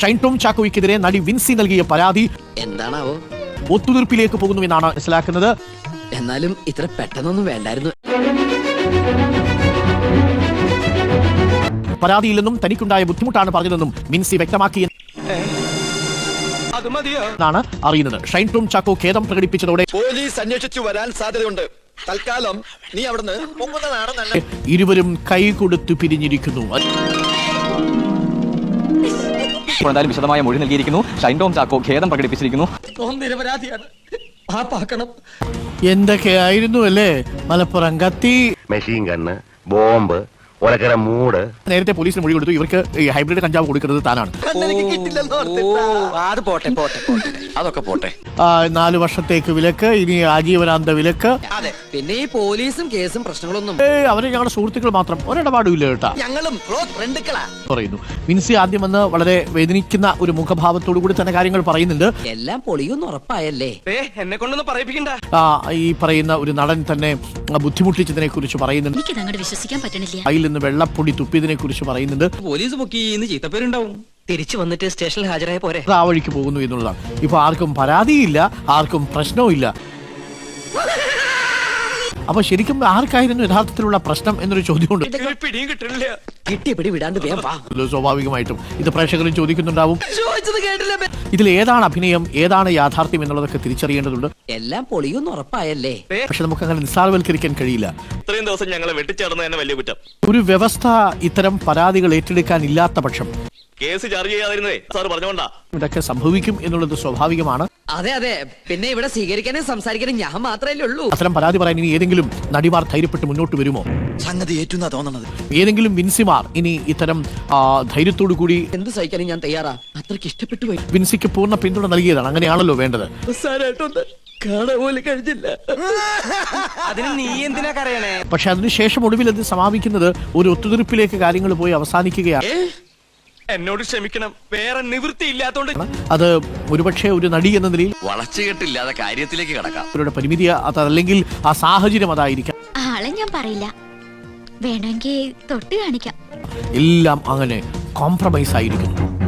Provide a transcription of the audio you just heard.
ഷൈൻ ടോം ചാക്കോയ്ക്കെതിരെ നടി വിൻസി നൽകിയ പരാതി എന്താണാവോ? ഒത്തുതീർപ്പിലേക്ക് പോകുന്നു എന്നാണ് മനസ്സിലാക്കുന്നത്. എന്നാലും ഇത്ര പെട്ടെന്നൊന്നും വേണ്ടായിരുന്നു. പരാതിയില്ലെന്നും തനിക്കുണ്ടായ ബുദ്ധിമുട്ടാണ് പറഞ്ഞതെന്നും വിൻസി വ്യക്തമാക്കി എന്നാണ് അറിയുന്നത്. ഷൈൻ ടോം ചാക്കോ ഖേദം പ്രകടിപ്പിച്ചതോടെ പോലീസ് അന്വേഷിച്ചു വരാൻ സാധ്യതയുണ്ട്. തൽക്കാലം നീ അവിടുന്ന് ഇരുവരും കൈ കൊടുത്തു പിരിഞ്ഞിരിക്കുന്നു. എന്തായാലും വിശദമായ മൊഴി നൽകിയിരിക്കുന്നു. ഷൈൻ ടോം ചാക്കോ ഖേദം പ്രകടിപ്പിച്ചിരിക്കുന്നു. എന്തൊക്കെയായിരുന്നു അല്ലേ? മലപ്പുറം കത്തി. മെഷീൻ ഗണ്ണ് ബോംബ് ഒലക്കര മൂട്. നേരത്തെ പോലീസിന് മൊഴി കൊടുത്തു. ഇവർക്ക് ഈ ഹൈബ്രിഡ് കഞ്ചാവ് കൊടുക്കുന്നത് താനാണ്. അത് പോട്ടെ പോട്ടെ പോട്ടെ. അതൊക്കെ പോട്ടെ. നാലു വർഷത്തേക്ക് വിലക്ക് ഇനി ആജീവനാന്ത വിലക്ക്. അതെ പിന്നെ ഈ പോലീസും കേസും പ്രശ്നങ്ങളൊന്നും അവർ ഞങ്ങളുടെ സുഹൃത്തുക്കൾ മാത്രം. ഒരിടപാടും ഇല്ല കേട്ടാ. ഞങ്ങളും പറയുന്നു. മിൻസി ആദ്യം വന്ന് വളരെ വേദനിക്കുന്ന ഒരു മുഖഭാവത്തോടു കൂടി തന്നെ കാര്യങ്ങൾ പറയുന്നുണ്ട്. എല്ലാം പൊളിയൊന്നും ഉറപ്പായല്ലേ? എന്നെ കൊണ്ടൊന്നും പറയിപ്പിക്കണ്ട. ആ, ഈ പറയുന്ന ഒരു നടൻ തന്നെ ബുദ്ധിമുട്ടിച്ചതിനെ കുറിച്ച് പറയുന്നുണ്ട് വിശ്വസിക്കാൻ പറ്റണില്ല. നിന്ന് വെള്ളപ്പൊടി തുപ്പിയതിനെ കുറിച്ച് പറയുന്നുണ്ട് പോലീസ് പൊക്കി ഇന്ന് ചീത്തപ്പേരുണ്ടാവും. തിരിച്ചു വന്നിട്ട് സ്റ്റേഷനിൽ ഹാജരായ പോരെ. ആ വഴിക്ക് പോകുന്നു എന്നുള്ളതാണ്. ഇപ്പൊ ആർക്കും പരാതിയില്ല ആർക്കും പ്രശ്നവും ഇല്ല അപ്പൊ ശരിക്കും ആർക്കായിരുന്നു യഥാർത്ഥത്തിലുള്ള പ്രശ്നം എന്നൊരു ചോദ്യമുണ്ട്. കിട്ടിയ പിടി വിടാണ്ട് സ്വാഭാവികമായിട്ടും ഇത് പ്രേക്ഷകരും ചോദിക്കുന്നുണ്ടാവും. ചോദിച്ചത് കേട്ടില്ല. ബേ. ഇതിൽ ഏതാണ് അഭിനയം ഏതാണ് യാഥാർത്ഥ്യം എന്നുള്ളതൊക്കെ തിരിച്ചറിയേണ്ടതുണ്ട്. എല്ലാം പൊളിയൊന്നും ഉറപ്പായല്ലേ? പക്ഷെ നമുക്ക് അങ്ങനെ നിസ്സാരവൽക്കരിക്കാൻ കഴിയില്ല. ഇത്രയും ദിവസം ഞങ്ങളെ വെട്ടിച്ചേർന്ന് തന്നെ വലിയ കുറ്റം. ഒരു വ്യവസ്ഥ ഇത്തരം പരാതികൾ ഏറ്റെടുക്കാൻ ഇല്ലാത്ത പക്ഷം. കേസ് ചാർജ് ചെയ്യാതിരുന്നേ സാർ പറഞ്ഞോണ്ടാ ഇതൊക്കെ സംഭവിക്കും എന്നുള്ളത് സ്വാഭാവികമാണ്. അതെ അതെ. പിന്നെ ഇവിടെ സ്വീകരിക്കാനും സംസാരിക്കാനും ഞാൻ മാത്രമല്ലേ ഉള്ളൂ. അത്തരം പരാതി പറയാൻ ഇനി ഏതെങ്കിലും നടിമാർ ധൈര്യപ്പെട്ട് മുന്നോട്ട് വരുമോ? സംഗതി ഏറ്റുന്നാ തോന്നണത്. ഏതെങ്കിലും വിൻസിമാർ ഇനി ഇത്തരം ധൈര്യത്തോടു കൂടി എന്ത് സഹിക്കാനും ഞാൻ തയ്യാറാ? അത്രയ്ക്ക് ഇഷ്ടപ്പെട്ടു പോയി. വിൻസിക്ക് പൂർണ പിന്തുണ നൽകിയതാണ്. അങ്ങനെയാണല്ലോ വേണ്ടത്. അവസാനായിട്ടൊന്ന് കാണാൻ കഴിഞ്ഞില്ല. അതിന് നീ എന്തിനാ കരയണേ? പക്ഷെ അതിനുശേഷം ഒടുവിൽ അത് സമാപിക്കുന്നത് ഒരു ഒത്തുതീർപ്പിലേക്ക് കാര്യങ്ങൾ പോയി അവസാനിക്കുകയാണ്. എന്നോട് ക്ഷമിക്കണം. വേറെ നിവൃത്തി ഇല്ലാത്തോണ്ട് അത് ഒരുപക്ഷെ ഒരു നടി എന്ന നിലയിൽ വളച്ചുകെട്ടില്ലാതെ കാര്യത്തിലേക്ക് കടക്കാം. അവരുടെ പരിമിതി അതല്ലെങ്കിൽ ആ സാഹചര്യം അതായിരിക്കാം. ആളെ ഞാൻ പറയില്ല. വേണമെങ്കിൽ തൊട്ട് കാണിക്കാം. എല്ലാം അങ്ങനെ കോംപ്രമൈസ് ആയിരിക്കുന്നു